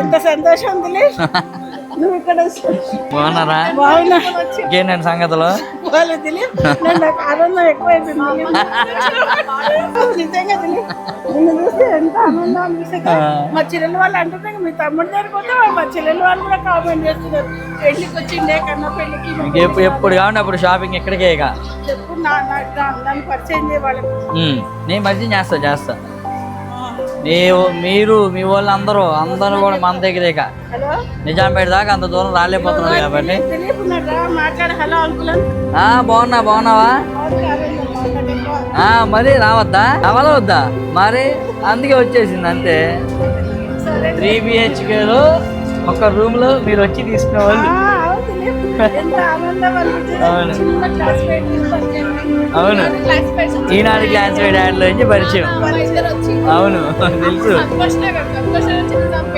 ఎంత సంతోషం నువ్వు ఇక్కడ బాగున్నారా? బాగున్నా. ఇంకేంటండి సంగతులు? ఆనందం ఎక్కువైపోయింది దిలీప్. నిజంగా దిలీప్ నిన్ను చూస్తే ఎంత ఆనందం అనిపిస్తుంది. మా చెల్లెలు వాళ్ళు అంటున్నారు మీ తమ్ముడి దగ్గర పోతే మా చెల్లెలు వాళ్ళు కూడా కామెంట్ చేస్తున్నారు. పెళ్ళికి వచ్చిండే కన్నా పెళ్ళికి ఎప్పుడు కావండి అప్పుడు షాపింగ్ ఇక్కడికే ఇక. చెప్పు నా పరిచయం నేను పరిచయం చేస్తా చేస్తా. మీ మీరు మీ వాళ్ళు అందరూ అందరూ కూడా మన దగ్గరే ఇక హలో? నిజాంపేట దాకా అంత దూరం రాలేకపోతున్నారు కాబట్టి. బాగున్నా బాగున్నావా? మరి రావద్దా? రావాలా వద్దా మరి అందుకే వచ్చేసింది అంతే. త్రీ బిహెచ్కేలో ఒక రూమ్లో మీరు వచ్చి తీసుకునే వాళ్ళు అవును అవును. చిన్న క్లాస్ మేట్ ఈనాడు యాడ్లో నుంచి పరిచయం. అవును తెలుసు.